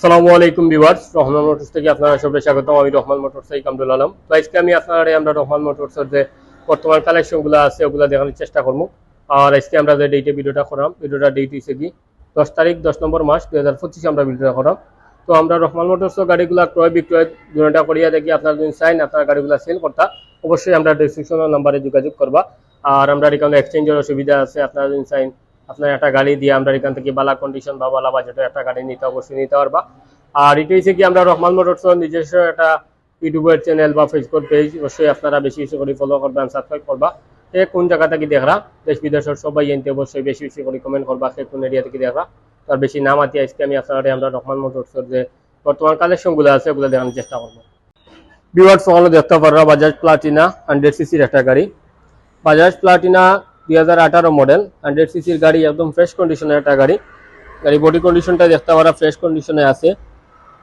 সালামু আলাইকুম viewers, Rahman motors থেকে আপনারা সবাই স্বাগত আমি রহমান মোটরস থেকে কামরুল আলম। তো আজকে আমি আপনারা, আমরা রহমান মোটরসের যে বর্তমান কালেকশনগুলো আছে, ওগুলো দেখানোর চেষ্টা করব। আর আজকে আমরা যে ডেটে ভিডিওটা করাম, ভিডিওটা ডেট হয়েছে কি? দশ তারিখ, দশ নম্বর মাস, দুই হাজার পঁচিশে আমরা ভিডিওটা করাম। তো আমরা রহমান মোটরসের গাড়িগুলো ক্রয় বিক্রয় দুটা করিয়া দেখি, আপনারা যদি চাইন আপনার গাড়িগুলো সেল করতা, অবশ্যই আমরা ডিসক্রিপশনের নাম্বারে যোগাযোগ করবা। আর আমরা এখানে এক্সচেঞ্জের সুবিধা আছে, আপনারা যদি চাইন আপনার একটা গাড়ি দিয়ে আমরা এখান থেকে বালা কন্ডিশন বা বালা বাজেটের একটা গাড়ি নিতে, অবশ্যই নিতে পারবা। আর এটা হচ্ছে কি, আমরা রহমান মোটরস নিজস্ব একটা ইউটিউবের চ্যানেল বা ফেসবুক পেজ অবশ্যই আপনারা বেশি বেশি করে ফলো করবেন সাবস্ক্রাইব করবা। সে কোন জায়গা থেকে দেখরা দেশ বিদেশের সবাই এনতে অবশ্যই বেশি বেশি করে কমেন্ট করবা সে কোন এরিয়া থেকে দেখরা তার বেশি নাম আতি আজকে আমি আপনারা আমরা রহমান মোটরসের যে বর্তমান কালেকশনগুলো আছে, ওগুলো দেখানোর চেষ্টা করব। ভিউয়ার্স সকলে দেখতে পারবা বাজাজ প্লাটিনা হান্ড্রেড সিসির একটা গাড়ি। বাজাজ প্লাটিনা দুই হাজার আঠারো মডেল হান্ড্রেড সিসির গাড়ি, একদম ফ্রেশ কন্ডিশনের একটা গাড়ি। গাড়ি বডি কন্ডিশনটা দেখতে পারা ফ্রেশ কন্ডিশনে আছে।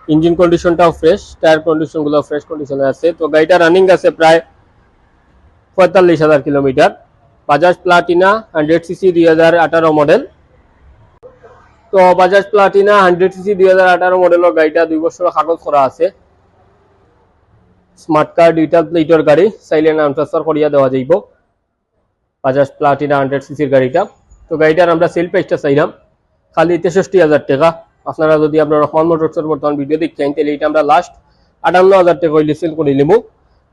ইঞ্জিন কন্ডিশনটাও ফ্রেশ টায়ার কন্ডিশনগুলো ফ্রেশ কন্ডিশনে আছে। তো গাড়িটা রানিং আছে প্রায় পঁয়তাল্লিশ হাজার kilometre Bajaj Platina hundred CC দুই হাজার আঠারো মডেল তো বাজাজ প্লাটিনা হান্ড্রেড সিসি দুই হাজার আঠারো মডেলের গাড়িটা দুই বছর কাগজ করা আছে। স্মার্ট কার্ড ডিজিটাল প্লেটের গাড়ি। চাইলে নাম ট্রান্সফার করিয়া দেওয়া যাইব। বাজাজ প্লাটিনা হান্ড্রেড সিসির গাড়িটা। তো গাড়িটার আমরা সেল প্রাইসটা চাইলাম। খালি তেষট্টি হাজার টাকা। আপনারা যদি আপনার রহমান মোটরসের বর্তমান ভিডিও দেখছেন, তাহলে এটা আমরা লাস্ট আটান্ন হাজার টাকা হইলে সেল করে নিবো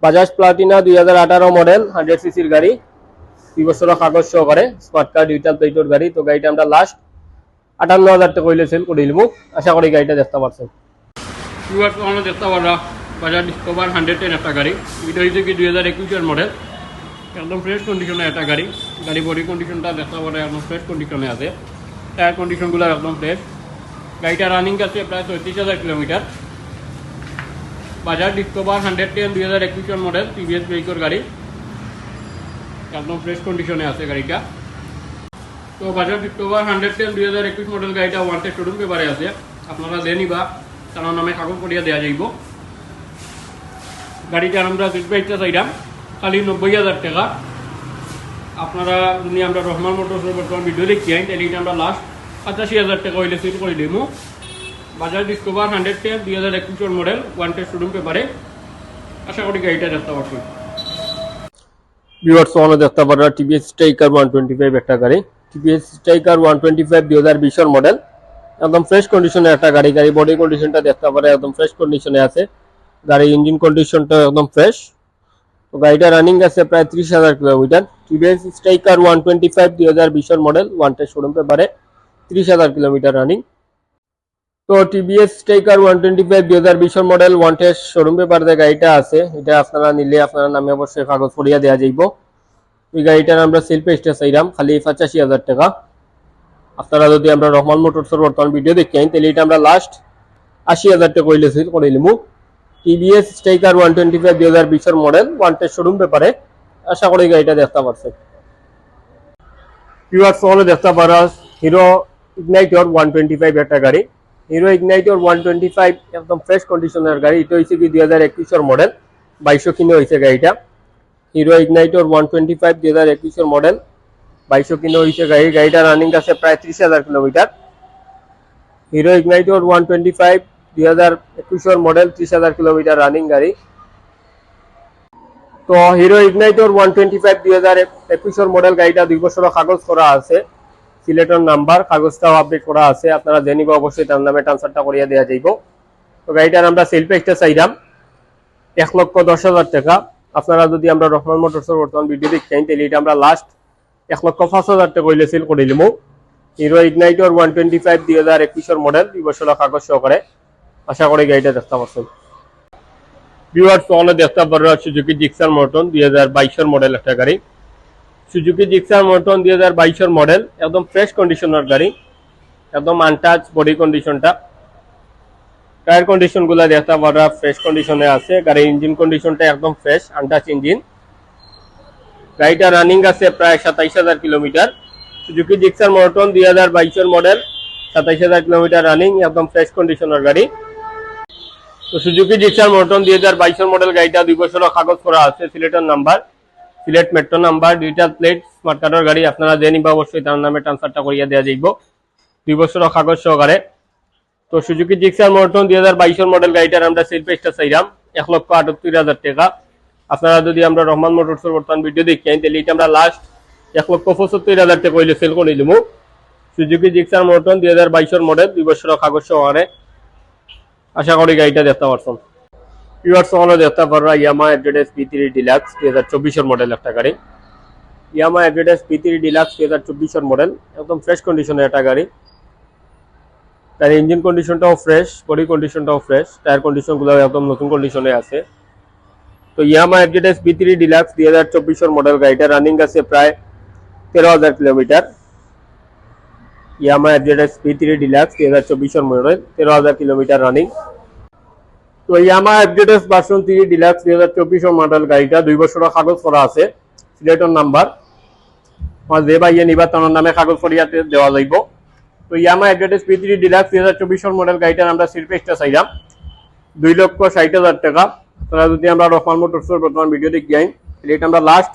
বাজাজ প্লাটিনা দুই হাজার আঠারো মডেল হান্ড্রেড সিসির গাড়ি। দুই বছরের কাগজ সহকারে স্মার্ট কার্ড ডিজিটাল প্লেটের গাড়ি। তো গাড়িটা আমরা লাস্ট আটান্ন হাজার টাকা হইলে সেল করে নিবো আশা করি গাড়িটা দেখতে পারছেন। দেখতে পারা বাজার ডিসকভার হান্ড্রেড টেন একটা গাড়ি। এটা হচ্ছে কি দুই হাজার একুশের মডেল একদম ফ্রেশ কন্ডিশনে একটা গাড়ি। গাড়ি বডি কন্ডিশনটা দেখতে পারে একদম ফ্রেশ কন্ডিশনে আছে। টায়ার কন্ডিশনগুলো একদম ফ্রেশ গাড়িটা রানিং আছে প্রায় চৌত্রিশ হাজার কিলোমিটার বাজার ডিসকভার হান্ড্রেড টেন দুই হাজার একুশের মডেল টিভিএস ভেহিকল গাড়ি। একদম ফ্রেশ কন্ডিশনে আছে গাড়িটা। তো বাজার ডিসকভার হান্ড্রেড টেন দুই হাজার একুশ মডেল গাড়িটা ওয়ান্টেড শোরুম পেপারে আছে। আপনারা দিয়ে নিবা তার নামে কাগজ করিয়া দেওয়া যাইব। গাড়িটার আমরা সিট প্রাইসটা চাইলাম খালি নব্বই হাজার টাকা। আপনারা যদি আমরা রহমান মোটরসের বর্তমান ভিডিও দেখি আইন তাহলে এটা আমরা লাস্ট পঁচাশি হাজার টাকা হইলে সিল করে দিমু। বাজাজ ডিসকভার হান্ড্রেড টেন দুই হাজার একুশের মডেল ওয়ান্টেড শোরুম পেপারে আশা করি গাড়িটা দেখতে পাচ্ছি ভিউয়ার্স ওয়ানে দেখতে পারা TVS Striker one twenty five একটা গাড়ি। TVS Striker one twenty five দুই হাজার বিশের মডেল একদম ফ্রেশ কন্ডিশনে একটা গাড়ি। গাড়ি বডি কন্ডিশনটা দেখতে পারে একদম ফ্রেশ কন্ডিশনে আছে। গাড়ির ইঞ্জিন কন্ডিশনটা একদম ফ্রেশ গাড়িটা রানিং আছে প্রায় ত্রিশ হাজার kilometre TVS Striker one twenty five দুই হাজার বিশের মডেল ওয়ান টেস্ট শোরুম পেপারে ত্রিশ হাজার কিলোমিটার রানিং তো TVS Striker one twenty five দুই হাজার বিশের model one test showroom paper যে গাড়িটা আছে। এটা আপনারা নিলে আপনার নামে অবশ্যই কাগজ করিয়া দেওয়া যাইব। এই গাড়িটার আমরা সেল পেজটা চাইলাম খালি পঁচাশি হাজার টাকা। আপনারা যদি আমরা রহমান মোটরসের বর্তমান ভিডিও দেখেন তাহলে এটা আমরা লাস্ট আশি হাজার টাকা কইলে সেল করে TVS Striker one twenty five দুই হাজার বিশের মডেল ওয়ান টেস্ট শোরুম পেপারে। আশা করি গাড়িটা দেখতে পারছেন। ভিউয়ার্স হলে দেখতে পারা Hero Ignitor one twenty five একটা গাড়ি। Hero Ignitor one twenty five একদম ফ্রেশ কন্ডিশনের গাড়ি। এটা হয়েছে কি দুই হাজার একুশের মডেল বাইশশো কিনে হয়েছে গাড়িটা। Hero Ignitor one twenty five দুই হাজার একুশের মডেল বাইশশো কিনে হয়েছে গাড়ি। গাড়িটা রানিং আছে প্রায় ত্রিশ হাজার kilometre. Hero Ignitor one twenty five দুই হাজার একুশের মডেল ত্রিশ হাজার কিলোমিটার রানিং গাড়ি। তো Hero Ignitor one twenty five দুই হাজার একুশের মডেল গাড়িটা দুই বছরের কাগজ করা আছে। সিলেটের নাম্বার কাগজটাও আপডেট করা আছে। আপনারা জেনিব অবশ্যই তার নামে ট্রান্সফারটা করিয়া দেওয়া যাইব। তো গাড়িটার আমরা সেল প্রাইসটা চাইলাম, এক লক্ষ দশ হাজার টাকা। আপনারা যদি আমরা রহমান মোটরসের বর্তমান ভিডিও দেখছেন তাহলে এটা আমরা লাস্ট এক লক্ষ পাঁচ হাজার টাকা হইলে সেল করে দিলাম Hero Ignitor one twenty five দুই হাজার একুশের মডেল দুই বছরের কাগজ সহকারে। আশা করি গাড়িটা দেখতে পাচ্ছেন। ভিউয়ার্স তাহলে দেখতে পারো সুজুকি জিক্সার মটন দুই হাজার বাইশের মডেল একটা গাড়ি। সুজুকি জিক্সার মটন দুই হাজার বাইশের মডেল একদম ফ্রেশ কন্ডিশনের গাড়ি, একদম আনটাচ বডি কন্ডিশনটা টায়ার কন্ডিশনগুলা দেখতে পারা ফ্রেশ কন্ডিশনে আছে। গাড়ির ইঞ্জিন কন্ডিশনটা একদম ফ্রেশ আনটাচ ইঞ্জিন গাড়িটা রানিং আছে প্রায় সাতাইশ হাজার কিলোমিটার। সুজুকি জিক্সার মটন দুই হাজার বাইশের মডেল সাতাইশ হাজার কিলোমিটার রানিং একদম ফ্রেশ কন্ডিশনের গাড়ি। তো সুজুকি জিক্সার মটন দুই হাজার বাইশের মডেল গাড়িটা দুই বছরের কাগজ করা আছে, সিলেটের number Sylhet metro number digital plate smart কার্ডের গাড়ি, আপনারা জেনে নিবা অবশ্যই তার নামে ট্রান্সফারটা করিয়া দেওয়া যাইব। দুই বছরের কাগজ সহকারে। তো সুজুকি জিক্সার মর্টন দুই হাজার বাইশের মডেল গাড়িটার আমরা সেল প্রাইসটা চাইলাম এক লক্ষ আটাত্তর হাজার টাকা। আপনারা যদি আমরা রহমান মোটরসের বর্তমান ভিডিও দেখি তাহলে এটা আমরা লাস্ট এক লক্ষ পঁচাত্তর হাজার টাকা সেল করে নিলাম সুজুকি জিক্সার মর্টন দুই হাজার বাইশের মডেল দুই বছর কাগজ সহকারে। আশা করি গাড়িটা দেখতে পারছেন ইউর সহলে দেখতে পাররা ইয়ামা এডভেটাইজ পি থ্রি ডিলাক্স দুই হাজার চব্বিশের মডেল একটা গাড়ি। ইয়ামা এডভেটাইজ পি থ্রি ডিলাক্স দুই হাজার চব্বিশের মডেল একদম ফ্রেশ কন্ডিশনের একটা গাড়ি। তার ইঞ্জিন কন্ডিশনটাও ফ্রেশ বডি কন্ডিশনটাও ফ্রেশ টায়ার কন্ডিশনগুলো একদম নতুন কন্ডিশনে আছে। তো Yamaha FZS B three deluxe দুই হাজার চব্বিশের মডেল গাড়িটা রানিং আছে প্রায় তেরো হাজার kilometre. Yamaha FZS P three deluxe দুই হাজার চব্বিশের মডেল, তেরো হাজার কিলোমিটার রানিং তো Yamaha FZS version three deluxe দুই হাজার চব্বিশের মডেল গাড়িটা, দুই বছরের কাগজ করা আছে, সিলেটর নাম্বার। যে বা ইয়ে নিবা, তার নামে কাগজ করিয়াতে দেওয়া যাইব। তো ইয়ামা এডভেটাইজ পি থ্রি ডিলাক্স দুই হাজার চব্বিশের মডেল গাড়িটার আমরা সিল পেজটা চাইলাম। দুই লক্ষ ষাট হাজার টাকা। তারা যদি আমরা রহমান মোটরসের বর্তমান ভিডিও দেখি তাহলে এটা আমরা লাস্ট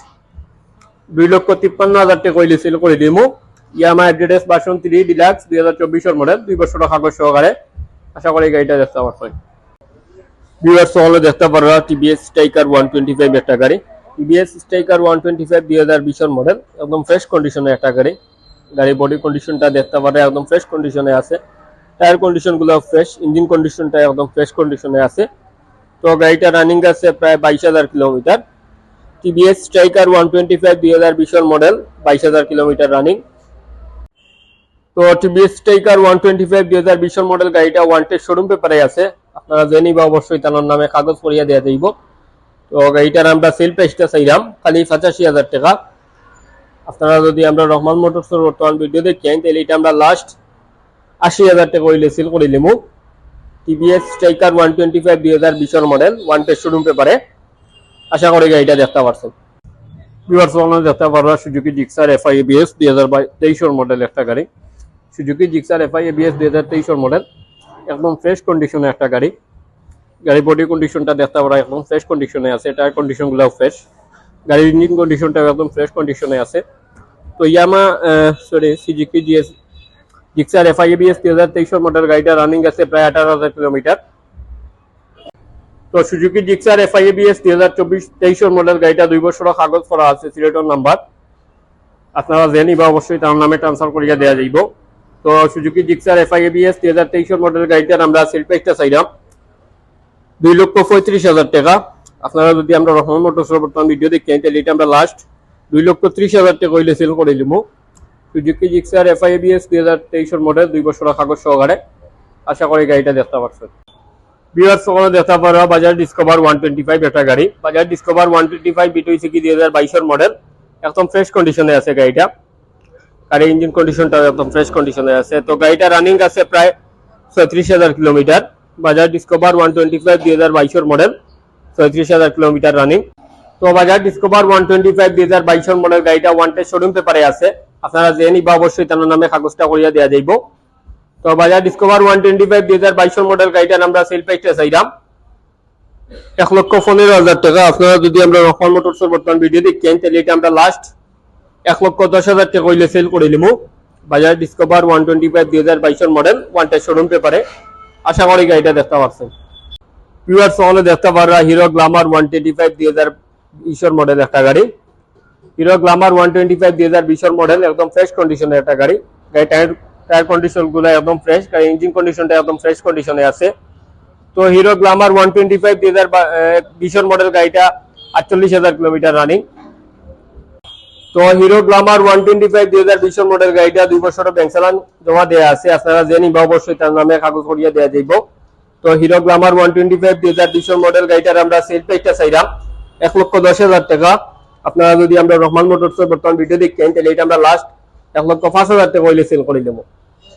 দুই লক্ষ তিপ্পান্ন হাজার টাকা কইলে সেল করে দিমু। ইয়ামা এডভেটাইজ ভার্সন থ্রি ডিলাক্স দুই হাজার চব্বিশের মডেল দুই বছর কাগজ সহকারে। আশা করি গাড়িটা দেখতে পারবেন ভিউয়ার্স হলে দেখতে পারবা TVS Striker one twenty five একটা গাড়ি। TVS Striker one twenty five দুই হাজার বিশের মডেল একদম ফ্রেশ কন্ডিশনের একটা গাড়ি। গাড়ি বডি কন্ডিশনটা দেখতে পারে একদম ফ্রেশ কন্ডিশনে আছে। টায়ার কন্ডিশনগুলো ফ্রেশ ইঞ্জিন কন্ডিশনটা একদম ফ্রেশ কন্ডিশনে আছে। তো গাড়িটা রানিং আছে প্রায় বাইশ হাজার kilometre TVS Striker one twenty five দুই হাজার বিশের মডেল বাইশ হাজার কিলোমিটার রানিং তো TVS Striker one twenty five দুই হাজার বিশের মডেল গাড়িটা ওয়ান্টেড শোরুম পেপারে আছে। আপনারা জেনে বা অবশ্যই তার নামে কাগজ করিয়া দেওয়া যাইব। তো গাড়িটার আমরা সেল প্রাইসটা চাইলাম খালি পঁচাশি হাজার টাকা। আপনারা যদি আমরা রহমান বর্তমান ভিডিও তাহলে এটা আমরা লাস্ট আশি হাজার টাকা sale TVS one twenty five দুই হাজার বিশের মডেল ওয়ান টেস্ট শোরুম পেপারে আশা করি গাড়িটা দেখতে পারছেন। দেখতে পারবা সুজুকি জিক্সার এফআই এবিএস দুই হাজার মডেল একটা গাড়ি। সুজুকি জিক্সার এফআই এবিএস দুই হাজার তেইশের মডেল একদম ফ্রেশ কন্ডিশনে একটা গাড়ি। গাড়ি বডি কন্ডিশনটা দেখতে পারা, একদম ফ্রেশ কন্ডিশনে আছে টায়ার কন্ডিশনগুলোও ফ্রেশ গাড়ির ইঞ্জিন কন্ডিশনটা একদম ফ্রেশ কন্ডিশনে আছে। তো Yamaha sorry Suzuki GS Gixxer FI ABS দুই হাজার তেইশের মডেল গাড়িটা রানিং আছে প্রায় আঠারো হাজার কিলোমিটার। তো সুজুকি জিক্সার এফআইএবিএস দুই হাজার চব্বিশ তেইশের মডেল গাড়িটা দুই বছরের কাগজ করা আছে সিলেটর নাম্বার আপনারা জেনি বা অবশ্যই তার নামে ট্রান্সফার করিয়া দেওয়া যাইব। তো সুজুকি জিক্সার এফআইএবিএস দুই হাজার তেইশের মডেল গাড়িটার আমরা সেল প্রাইসটা চাইলাম। দুই লক্ষ পঁয়ত্রিশ হাজার টাকা। আপনারা যদি আমরা রহমান মোটরসের বর্তমান ভিডিও দেখেন তাহলে এটা আমরা লাস্ট দুই লক্ষ ত্রিশ হাজার টাকা হইলে সেল করে দিব সুজুকি জিক্সার এফআইবিএস দুই হাজার তেইশের মডেল দুই বছর কাগজ সহকারে। আশা করি গাড়িটা দেখতে পারছেন। বিয়ার সকালে দেখতে পারা বাজার ডিসকভার ওয়ান টোয়েন্টি ফাইভ একটা গাড়ি। Bajaj Discover one twenty five bit হয়েছে কি দুই হাজার বাইশের মডেল একদম ফ্রেশ কন্ডিশনে আছে গাড়িটা। গাড়ির ইঞ্জিন কন্ডিশনটা একদম ফ্রেশ কন্ডিশনে আছে। তো গাড়িটা রানিং আছে প্রায় ছত্রিশ হাজার কিলোমিটার। বাজার ডিসকভার ওয়ান টোয়েন্টি ফাইভ দুই হাজার বাইশের মডেল ছত্রিশ হাজার কিলোমিটার রানিং তো বাজার ডিসকভার ওয়ান টোয়েন্টি ফাইভ দুই হাজার বাইশের মডেল গাড়িটা ওয়ান টেস্ট শোরুম পেপারে আছে। আপনারা যে নিবা অবশ্যই তার নামে কাগজটা করিয়া দেওয়া যাইব। তো বাজার ডিসকভার ওয়ান টোয়েন্টি ফাইভ দুই হাজার বাইশের মডেল গাড়িটার আমরা সেল প্রাইসটা চাইলাম। এক লক্ষ পনেরো হাজার টাকা। আপনারা যদি আমরা রহমান মোটরসের বর্তমান ভিডিও দেখেন, তাহলে এটা আমরা লাস্ট এক লক্ষ দশ হাজার টাকা হইলে সেল করে নিবো বাজার ডিসকভার ওয়ান টোয়েন্টি ফাইভ দুই হাজার বাইশের মডেল ওয়ান টেস্ট শোরুম পেপারে আশা করি গাড়িটা দেখতে পাচ্ছেন ভিউয়ার্স হলে দেখতে পাররা Hero Glamour one twenty five দুই হাজার বিশের মডেল একটা গাড়ি। Hero Glamour one twenty five দুই হাজার বিশের মডেল একদম ফ্রেশ কন্ডিশনের একটা গাড়ি। গাড়ি টায়ার টায়ার কন্ডিশনগুলো একদম ফ্রেশ গাড়ি ইঞ্জিন কন্ডিশনটা একদম ফ্রেশ কন্ডিশনে আছে। তো Hero Glamour one twenty five দুই হাজার বিশের মডেল গাড়িটা আটচল্লিশ হাজার কিলোমিটার রানিং তো Hero Glamour one twenty five দুই হাজার বিশের মডেল গাড়িটা দুই বছরের ব্যাংক চালান জমা দেওয়া আছে। আপনারা যে নিবা অবশ্যই তার নামে কাগজ করিয়া দেওয়া যাইব। তো Hero Glamour one twenty five দুই হাজার বিশের মডেল গাড়িটার আমরা সেল প্রাইসটা চাইলাম এক লক্ষ দশ হাজার টাকা। আপনারা যদি আমরা রহমান মোটরসের বর্তমান ভিডিও দেখেন তাহলে এটা আমরা লাস্ট এক লক্ষ পাঁচ হাজার টাকা হইলে সেল করে দেবো।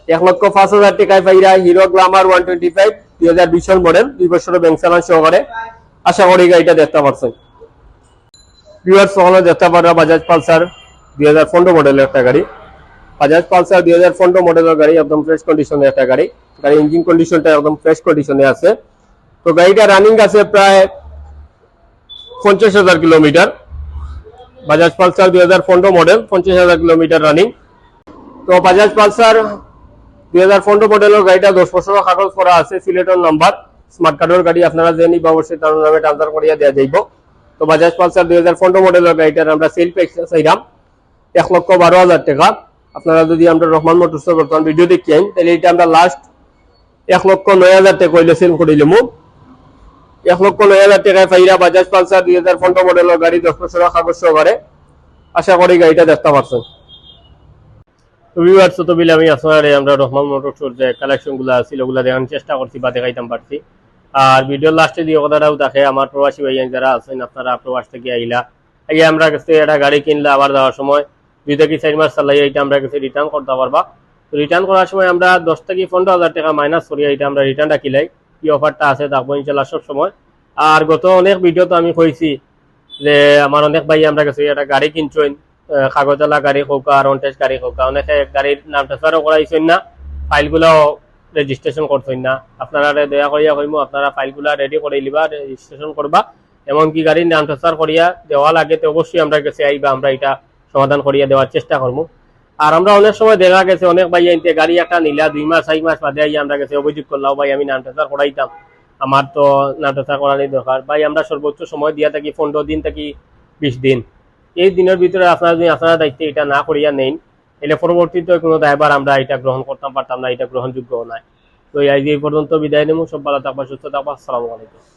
এক লক্ষ পাঁচ হাজার টাকায় পাইরা Hero Glamour one twenty five দুই হাজার বিশের মডেল দুই বছরের ব্যাংক চালান সহকারে আশা করি গাড়িটা দেখতে পারছেন। সহলে দেখতে পারা বাজাজ পালসার দুই হাজার পনেরো মডেলের একটা গাড়ি। বাজাজ পালসার দুই হাজার পনেরো মডেলের গাড়ি, একদম ফ্রেশ কন্ডিশনের একটা গাড়ি। গাড়ি ইঞ্জিন কন্ডিশনটা একদম ফ্রেশ কন্ডিশনে আছে। তো গাড়িটা রানিং আছে প্রায় পঞ্চাশ হাজার কিলোমিটার। বাজাজ পালসার দুই হাজার পনেরো মডেল পঞ্চাশ হাজার কিলোমিটার রানিং তো বাজাজ পালসার দুই হাজার পনেরো মডেলের গাড়িটা দশ বছর কাগজ করা আছে, সিলেটের নাম্বার স্মার্ট কার্ডের গাড়ি আপনারা যে নিবা অবশ্যই তার নামে ট্রান্সফার করিয়া দেওয়া যাইব। তো বাজাজ পালসার দুই হাজার পনেরো মডেলের গাড়িটার আমরা সেল পেয়েছি চাইলাম এক লক্ষ বারো হাজার টাকা। আপনারা যদি আমরা রহমান মোটরস বর্তমান ভিডিও দেখেন তাহলে এটা আমরা লাস্ট এক লক্ষ নয় হাজার টাকা হইলে সেল করিলাম এক লক্ষ নয় হাজার টাকায় পাইরা বাজাজ পালসার দুই হাজার পনেরো মডেলের গাড়ি দশ বছরের কাগজ সহকারে আশা করি গাড়িটা দেখতে পারছেন। আমি আসলে আমরা রহমান মোটরসের যে কালেকশনগুলো আছিল ওগুলা দেখানোর চেষ্টা করছি বা দেখাইতাম পারছি। আর ভিডিওর লাস্টে দিয়ে কথাটাও দেখে আমার প্রবাসী ভাইয়া যারা আছেন, আপনারা প্রবাস থেকে আইলা। এই আমরা কাছে একটা গাড়ি কিনলে আবার যাওয়ার সময়, দুই থেকে চার মাস চালাই এটা আমরা কাছে রিটার্ন করতে পারবা। তো রিটার্ন করার সময় আমরা দশ থেকে পনেরো হাজার টাকা মাইনাস করি এটা আমরা রিটার্নটা কিলাই। কি অফারটা আছে থাকব ইনশাল্লাহ সব সময়। আর গত অনেক ভিডিও তো আমি কইছি যে আমার অনেক ভাই আমরা কাছে একটা গাড়ি কিনছেন কাগজলা গাড়ি হোক আর অনটেজ গাড়ি হোক। অনেকে গাড়ির নাম ট্রান্সফারও করাইছেন না ফাইলগুলো রেজিস্ট্রেশন করছেন না। আপনারা দয়া করিয়া কইমু, আপনারা ফাইলগুলো রেডি করে লিবা রেজিস্ট্রেশন করবা। এমনকি গাড়ির নাম ট্রান্সফার করিয়া দেওয়া লাগে, তো অবশ্যই আমরা কাছে আইবা, আমরা এটা সমাধান করিয়া দেওয়ার চেষ্টা করব আর আমরা অনেক সময় দেখা গেছে, অনেক ভাই আইতে গাড়ি একটা নিলা, দুই মাস, চার মাস বাদে আইয়া আমরা কাছে অভিযোগ করলাম, ভাই, আমি নাম ট্রান্সফার করাইতাম। আমার তো নাম ট্রান্সফার করানোর দরকার। ভাই, আমরা সর্বোচ্চ সময় দিয়া থাকি পনেরো দিন থাকি বিশ দিন। এই দিনের ভিতরে আপনারা যদি আপনারা দায়িত্বে এটা না করিয়া নেন এলে পরবর্তীতে কোনো দায়বার আমরা এটা গ্রহণ করতাম পারতাম না এটা গ্রহণযোগ্য নয় তো এই এই পর্যন্ত বিদায় নেব। সব ভালো থাকবা, সুস্থ থাকবা। আসসালামু আলাইকুম।